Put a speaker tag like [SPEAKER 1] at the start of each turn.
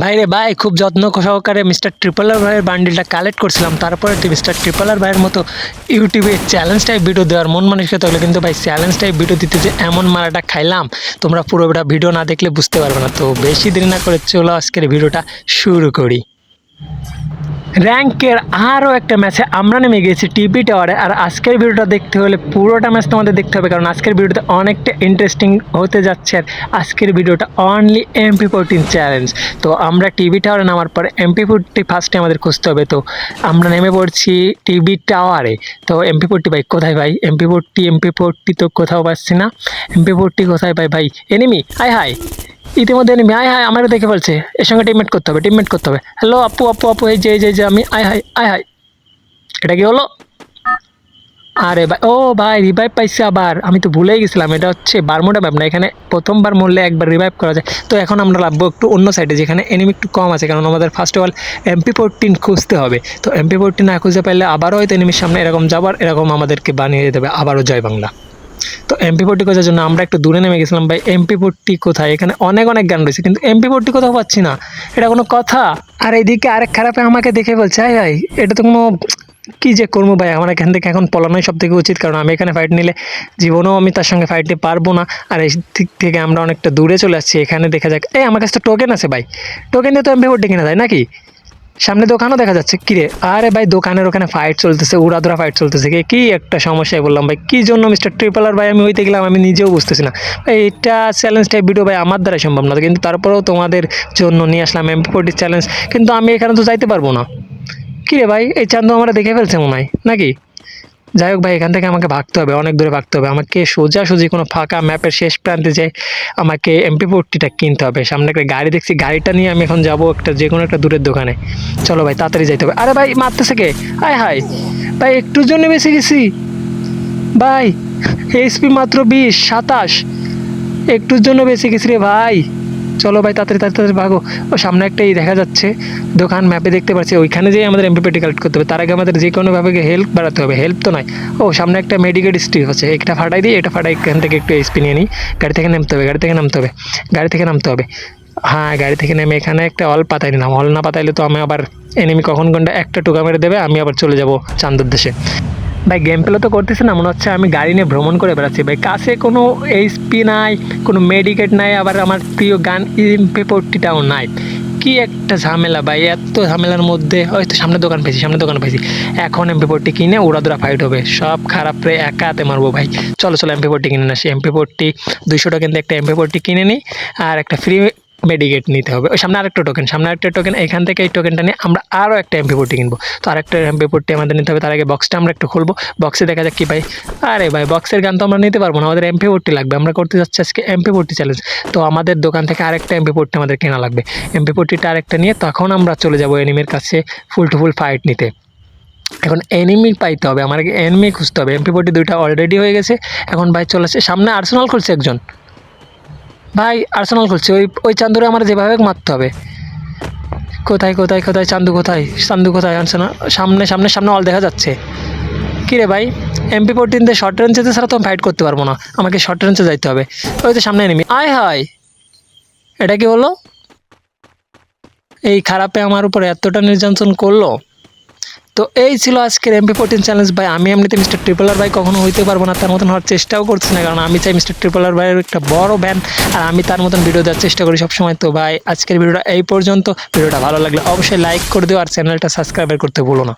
[SPEAKER 1] ভাই রে ভাই, খুব যত্ন সহকারে মিস্টার ট্রিপলার ভাইয়ের বান্ডিলটা কালেক্ট করছিলাম। তারপরে তুই মিস্টার ট্রিপলার ভাইয়ের মতো ইউটিউবে চ্যালেঞ্জ টাইপ ভিডিও দেওয়ার মন মানুষকে হলে কিন্তু ভাই চ্যালেঞ্জ টাইপ ভিডিও দিতে যে এমন মারাটা খাইলাম, তোমরা পুরোটা ভিডিও না দেখলে বুঝতে পারবে না। তো বেশি দেরি না করে চলো আজকের ভিডিওটা শুরু করি। র্যাঙ্কের আরও একটা ম্যাচে আমরা নেমে গেছি টিপি টাওয়ারে আর আজকের ভিডিওটা দেখতে হলে পুরোটা ম্যাচ তোমাদের দেখতে হবে, কারণ আজকের ভিডিওটা অনেকটা ইন্টারেস্টিং হতে যাচ্ছে। আর আজকের ভিডিওটা অনলি এমপি ফোরটিন চ্যালেঞ্জ তো আমরা টিভি টাওয়ারে নামার পরে এমপি ফোরটি ফার্স্টে আমাদের খুঁজতে হবে। তো আমরা নেমে পড়ছি টিভি টাওয়ারে তো এমপি ফোরটি ভাই, কোথায় ভাই? এমপি ফোরটি এমপি ফোরটি তো কোথাও পাচ্ছি না। এমপি ফোরটি কোথায় ভাই ভাই? এনিমি হাই হাই ইতিমধ্যে এনিমি আয় হায় আমারও দেখে ফেলছে। এর সঙ্গে টিমমেট করতে হবে টিমমেট করতে হবে। হ্যালো আপু আপু আপু, এই যে এই যে যে, আমি, আয় হাই আয় হাই এটা কি হলো? আরে ভাই, ও ভাই রিভাইভ পাইছে আবার। আমি তো ভুলেই গেছিলাম, এটা হচ্ছে বারমোডা ম্যাপ না, এখানে প্রথমবার মরলে একবার রিভাইভ করা যায়। তো এখন আমরা লাভবো একটু অন্য সাইডে যেখানে এনিমি একটু কম আছে, কারণ আমাদের first of all MP fourteen খুঁজতে হবে। তো এমপি ফোরটিন না খুঁজে পাইলে আবারও হয়তো এনিমির সামনে এরকম যাবার, এরকম আমাদেরকে বানিয়ে দিতে হবে, আবারও জয় বাংলা। তো এমপি ফোরটি খোঁজার জন্য আমরা একটু দূরে নেমে গেছিলাম ভাই। এমপি ফোরটি কোথায়? এখানে অনেক অনেক গান রয়েছে, কিন্তু এমপি ফোরটি কোথাও পাচ্ছি না। এটা কোনো কথা? আর এইদিকে আরেক খারাপে আমাকে দেখে বলছে, আয় ভাই এটা তো কোনো কি যে করব ভাই? আমার এখান থেকে এখন পলানোই সব থেকে উচিত, কারণ আমি এখানে ফাইট নিলে জীবনেও আমি তার সঙ্গে ফাইট নিতে পারব না। আর এই দিক থেকে আমরা অনেকটা দূরে চলে আসছি, এখানে দেখা যাক। এই, আমার কাছে তো টোকেন আছে ভাই। টোকেন দিয়ে তো এমপি ফোরটি কিনা যায় নাকি? সামনে দোকানও দেখা যাচ্ছে। কিরে আরে ভাই, দোকানের ওখানে ফাইট চলতেছে উড়াধুরা ফাইট চলতেছে। কি কি একটা সমস্যায় বললাম ভাই। কি জন্য মিস্টার ট্রিপলার ভাই, আমি হইতে গেলাম, আমি নিজেও বুঝতেছি না। ভাই, এটা চ্যালেঞ্জ টাইপ ভিডিও ভাই, আমার দ্বারা সম্ভব না। কিন্তু তারপরেও তোমাদের জন্য নিয়ে আসলাম এমপি ফোরটি চ্যালেঞ্জ কিন্তু আমি এখানে তো যাইতে পারব না। কিরে ভাই, এই চান্দ আমরা দেখে ফেলছে মনে হয়, নাকি? যাই হোক ভাই, এখান থেকে আমাকে ভাগতে হবে, অনেক দূরে ভাগতে হবে। আমাকে সোজাসুজি কোনো ফাঁকা ম্যাপের শেষ প্রান্তে যাই আমাকে এমপি ফোরটিটা কিনতে হবে। সামনে একটা গাড়ি দেখছি, গাড়িটা নিয়ে আমি এখন যাব একটা, যে কোনো একটা দূরের দোকানে। চলো ভাই, তাড়াতাড়ি যাইতে হবে। আরে ভাই, মারতেছে কে? হায় হায়। ভাই একটুর জন্য বেঁচে গেছি। ভাই এইচপি মাত্র বিশ, সাতাশ। একটুর জন্য বেঁচে গেছি রে ভাই। চলো ভাই, তাড়াতাড়ি তাড়াতাড়ি ভাগো। ও, সামনে একটাই দেখা যাচ্ছে। দোকান ম্যাপে দেখতে পাচ্ছি। ওইখানে যেয়ে আমাদের এমপি পেটি কালেক্ট করতে হবে। তার আগে আমাদের যে কোনোভাবে হেল্প বাড়াতে হবে। হেল্প তো নয়। ও, সামনে একটা মেডিকেল স্ট্রিপ আছে। একটা ফাটাই দিই, এটা ফাটাই এখান থেকে একটু এসপি নিয়ে নিই। গাড়ি থেকে নামতে হবে, গাড়ি থেকে নামতে হবে। গাড়ি থেকে নামতে হবে। হ্যাঁ গাড়ি থেকে নেমে এখানে একটা অল পাতাই নিলাম। অল না পাতাইলে তো আমি আবার এনিমি কখন কোনটা একটা টোকা মেরে দেবে, আমি আবার চলে যাব চান্দুর দেশে। ভাই গেম প্লে তো করতেছে না, মনে হচ্ছে আমি গাড়ি নিয়ে ভ্রমণ করে বেড়াচ্ছি। ভাই, কাছে কোনো এইচপি নাই, কোনো মেডিকেট নাই, আবার আমার প্রিয় গান পেপরটিটাও নাই। কি একটা ঝামেলা ভাই, এত ঝামেলার মধ্যে। হয়তো সামনে দোকান পেয়েছি সামনে দোকান পেয়েছি। এখন এমপি ফোরটি কিনে উড়াদুরা ফাইট হবে। সব খারাপ রে, একা হাতে মারবো ভাই। চলো চলো এমপি ফোরটি কিনে আসি। এমপি ফোরটি দুইশো টাকা দিয়ে একটা এমপি ফোরটি কিনে নিই আর একটা ফ্রি মেডিকেট নিতে হবে। ওই সামনে আরেকটা টোকেন সামনে আরেকটা টোকেন এখান থেকে এই টোকেনটা নিয়ে আমরা আরও একটা এমপি ফোরটি কিনবো। তো আরেকটা এমপি ফোরটি আমাদের নিতে হবে, তার আগে বক্সটা আমরা একটু খুলবো। বক্সে দেখা যাক কি ভাই আরে ভাই বক্সের গান তো আমরা নিতে পারব না, আমাদের এমপি ফোরটি লাগবে। আমরা করতে যাচ্ছি আজকে এমপি ফোরটি চ্যালেঞ্জ তো আমাদের দোকান থেকে আরেকটা এমপি ফোরটি আমাদের কেনা লাগবে। এমপি ফোরটিটা আরেকটা নিয়ে তখন আমরা চলে যাব এনিমির কাছে ফুল টু ফুল ফাইট নিতে। এখন এনিমি পাইতে হবে আমার এনিমি খুঁজতে হবে। এমপি ফোরটি দুইটা অলরেডি হয়ে গেছে। এখন ভাই চলে আসছে সামনে আর্সেনাল খুলছে একজন। ভাই আর্সেনাল খুলছে। ওই ওই চান্দুরে আমার যেভাবে মারতে হবে। কোথায় কোথায় কোথায়, চান্দু কোথায়? চান্দু কোথায়? আর্সেনাল সামনে সামনে সামনে অল দেখা যাচ্ছে। কী রে ভাই? এমপি ফোরটিন দিয়ে শর্ট রেঞ্জেতে ছাড়া তো আমি ফাইট করতে পারব না। আমাকে শর্ট রেঞ্জে যাইতে হবে। ওই তো সামনে এনিমি আয় হায়! এটা কি হলো? এই খারাপে আমার উপর এতটা নির্যাতন করল? তো এই ছিল আজকের এমপি ফোরটিন চ্যালেঞ্জ ভাই, আমি এমনিতে মিস্টার ট্রিপলার ভাই কখনো হইতে পারব না, তার মতন হওয়ার চেষ্টাও করছি না, কারণ আমি চাই মিস্টার ট্রিপলার ভাইয়ের একটা বড় ব্যান আর আমি তার মতন ভিডিও দেওয়ার চেষ্টা করি সবসময়। তো ভাই, আজকের ভিডিওটা এই পর্যন্ত। ভিডিওটা ভালো লাগলে অবশ্যই লাইক করে দিও, আর চ্যানেলটা সাবস্ক্রাইব করতে ভুলো না।